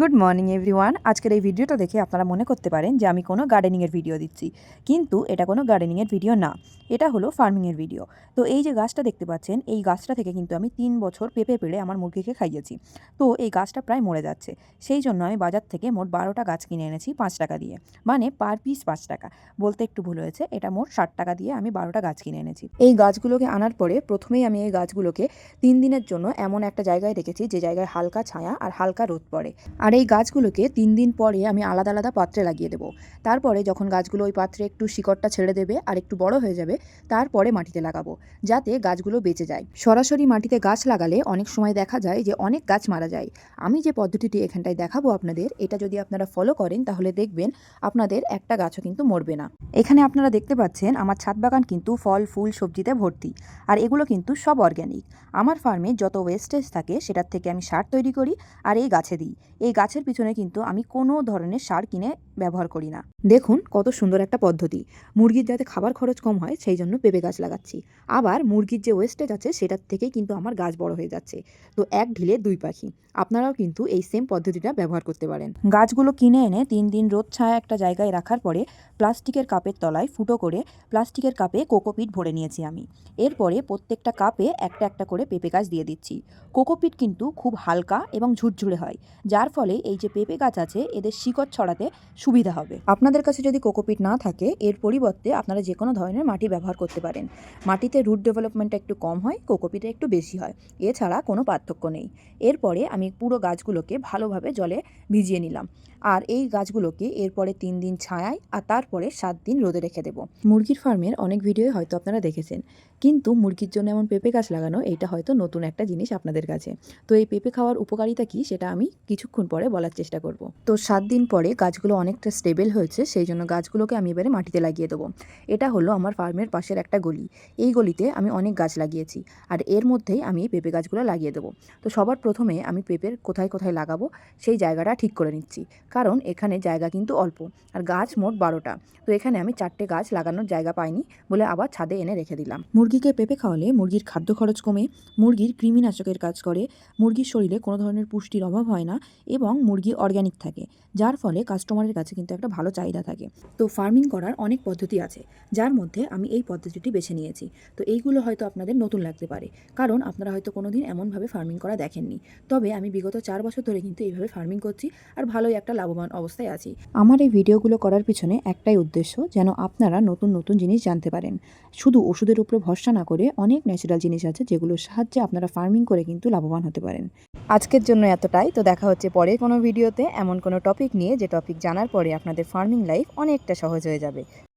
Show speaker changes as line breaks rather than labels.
Good morning everyone আজকের এই ভিডিওটা দেখে আপনারা মনে করতে পারেন যে আমি কোনো গার্ডেনিংয়ের ভিডিও দিচ্ছি। কিন্তু এটা কোনো গার্ডেনিংয়ের ভিডিও না। এটা হলো ফার্মিংয়ের ভিডিও তো এই যে গাছটা দেখতে পাচ্ছেন, এই গাছটা থেকে কিন্তু আমি তিন বছর পেঁপে পেড়ে আমার মুরগিকে খাইয়েছি। তো এই গাছটা প্রায় মরে যাচ্ছে। সেই জন্য আমি বাজার থেকে মোট বারোটা গাছ কিনে এনেছি পাঁচ টাকা দিয়ে। মানে পার পিস পাঁচ টাকা। বলতে একটু ভুল হয়েছে, এটা মোট ষাট টাকা দিয়ে আমি বারোটা গাছ কিনে এনেছি। এই গাছগুলোকে আনার পরে প্রথমেই আমি এই গাছগুলোকে তিন দিনের জন্য এমন একটা জায়গায় রেখেছি যে জায়গায় হালকা ছায়া আর হালকা রোদ পড়ে। আর এই গাছগুলোকে তিন দিন পরে আমি আলাদা আলাদা পাত্রে লাগিয়ে দেবো। তারপরে যখন গাছগুলো ওই পাত্রে একটু শিকড়টা ছেড়ে দেবে আর একটু বড় হয়ে যাবে, তারপরে মাটিতে লাগাবো, যাতে গাছগুলো বেঁচে যায়। সরাসরি মাটিতে গাছ লাগালে অনেক সময় দেখা যায় যে অনেক গাছ মারা যায়। আমি যে পদ্ধতিটি এখানটায় দেখাবো আপনাদের, এটা যদি আপনারা ফলো করেন তাহলে দেখবেন আপনাদের একটা গাছও কিন্তু মরবে না। এখানে আপনারা দেখতে পাচ্ছেন আমার ছাদ বাগান কিন্তু ফল, ফুল, সবজিতে ভর্তি, আর এগুলো কিন্তু সব অর্গ্যানিক আমার ফার্মে যত ওয়েস্টেজ থাকে সেটার থেকে আমি সার তৈরি করি আর এই গাছে দিই। এই গাছের পিছনে কিন্তু আমি কোনো ধরনের সার কিনে ব্যবহার করি না। দেখুন কত সুন্দর একটা পদ্ধতি। মুরগির যাতে খাবার খরচ কম হয়, সেই জন্য পেঁপে গাছ লাগাচ্ছি। আবার মুরগির যে ওয়েস্টেজ আছে সেটার থেকেই কিন্তু আমার গাছ বড় হয়ে যাচ্ছে। তো এক ঢিলে দুই পাখি। আপনারাও কিন্তু এই সেম পদ্ধতিটা ব্যবহার করতে পারেন। গাছগুলো কিনে এনে তিন দিন রোদ ছায়া একটা জায়গায় রাখার পরে প্লাস্টিকের কাপের তলায় ফুটো করে প্লাস্টিকের কাপে কোকোপিট ভরে নিয়েছি আমি। এরপরে প্রত্যেকটা কাপে একটা একটা করে পেঁপে গাছ দিয়ে দিচ্ছি। কোকোপিট কিন্তু খুব হালকা এবং ঝুরঝুরে হয়। যার ফলে এই যে পেঁপে গাছ আছে, এদের শিকড় ছড়াতে সুবিধা হবে। আপনাদের কাছে যদি কোকোপিট না থাকে, এর পরিবর্তে আপনারা যে কোনো ধরনের মাটি ব্যবহার করতে পারেন। মাটিতে রুট ডেভেলপমেন্টটা একটু কম হয়, কোকোপিটে একটু বেশি হয়। এছাড়া কোনো পার্থক্য নেই। এরপরে আমি পুরো গাছগুলোকে ভালোভাবে জলে ভিজিয়ে নিলাম। আর এই গাছগুলোকে এরপরে তিন দিন ছায়ায়, আর তারপরে সাত দিন রোদে রেখে দেবো। মুরগির ফার্মের অনেক ভিডিও হয়তো আপনারা দেখেছেন। কিন্তু মুরগির জন্য এমন পেঁপে গাছ লাগানো, এটা হয়তো নতুন একটা জিনিস আপনাদের কাছে। তো এই পেঁপে খাওয়ার উপকারিতা কী, সেটা আমি কিছুক্ষণ পরে বলার চেষ্টা করব। তো সাত দিন পরে গাছগুলো অনেকটা স্টেবল হয়েছে, সেই জন্য গাছগুলোকে আমি এবারে মাটিতে লাগিয়ে দেবো। এটা হলো আমার ফার্মের পাশের একটা গলি। এই গলিতে আমি অনেক গাছ লাগিয়েছি আর এর মধ্যেই আমি এই পেঁপে গাছগুলো লাগিয়ে দেবো। তো সবার প্রথমে আমি পেঁপের কোথায় কোথায় লাগাবো, সেই জায়গাটা ঠিক করে নিচ্ছি। কারণ এখানে জায়গা কিন্তু অল্প আর গাছ মোট বারোটা। তো এখানে আমি চারটে গাছ লাগানোর জায়গা পাইনি বলে আবার ছাদে এনে রেখে দিলাম। মুরগিকে পেঁপে খাওয়ালে মুরগির খাদ্য খরচ কমে, মুরগির কৃমিনাশকের কাজ করে, মুরগির শরীরে কোনো ধরনের পুষ্টির অভাব হয় না এবং মুরগি অর্গ্যানিক থাকে, যার ফলে কাস্টমারের কাছে কিন্তু একটা ভালো চাহিদা থাকে। তো ফার্মিং করার অনেক পদ্ধতি আছে, যার মধ্যে আমি এই পদ্ধতিটি বেছে নিয়েছি। তো এইগুলো হয়তো আপনাদের নতুন লাগতে পারে, কারণ আপনারা হয়তো কোনো দিন এমনভাবে ফার্মিং করা দেখেননি। তবে আমি বিগত চার বছর ধরে কিন্তু এইভাবে ফার্মিং করছি আর ভালোই একটা লাভবান অবস্থায় আছি। আমার এই ভিডিওগুলো করার পিছনে একটাই উদ্দেশ্য, যেন আপনারা নতুন নতুন জিনিস জানতে পারেন। শুধু ওষুধের উপরে ভরসা না করে অনেক ন্যাচারাল জিনিস আছে যেগুলোর সাহায্যে আপনারা ফার্মিং করে কিন্তু লাভবান হতে পারেন। আজকের জন্য এতটাই। তো দেখা হচ্ছে পরে কোনো ভিডিওতে। এমন কোনো টপিক নিয়ে যে টপিক জানার পরে আপনাদের ফার্মিং লাইফ অনেকটা সহজ হয়ে যাবে।